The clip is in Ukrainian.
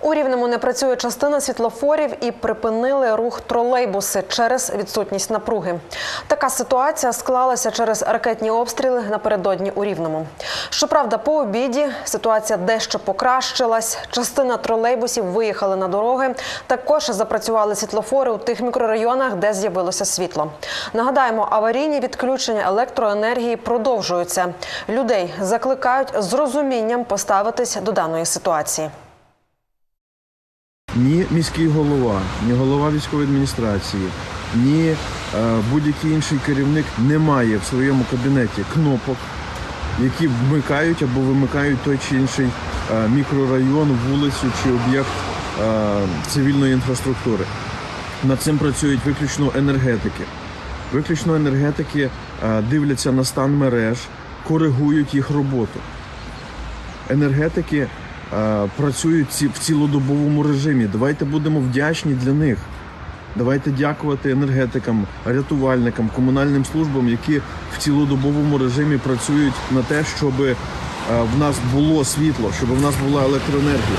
У Рівному не працює частина світлофорів і припинили рух тролейбуси через відсутність напруги. Така ситуація склалася через ракетні обстріли напередодні у Рівному. Щоправда, по обіді ситуація дещо покращилась. Частина тролейбусів виїхали на дороги. Також запрацювали світлофори у тих мікрорайонах, де з'явилося світло. Нагадаємо, аварійні відключення електроенергії продовжуються. Людей закликають з розумінням поставитись до даної ситуації. Ні міський голова, ні голова військової адміністрації, ні е, будь-який інший керівник не має в своєму кабінеті кнопок, які вмикають або вимикають той чи інший е, мікрорайон, вулицю чи об'єкт е, цивільної інфраструктури. Над цим працюють виключно енергетики. Виключно енергетики е, дивляться на стан мереж, коригують їх роботу енергетики працюють ці- в цілодобовому режимі. Давайте будемо вдячні для них. Давайте дякувати енергетикам, рятувальникам, комунальним службам, які в цілодобовому режимі працюють на те, щоб е, в нас було світло, щоб в нас була електроенергія.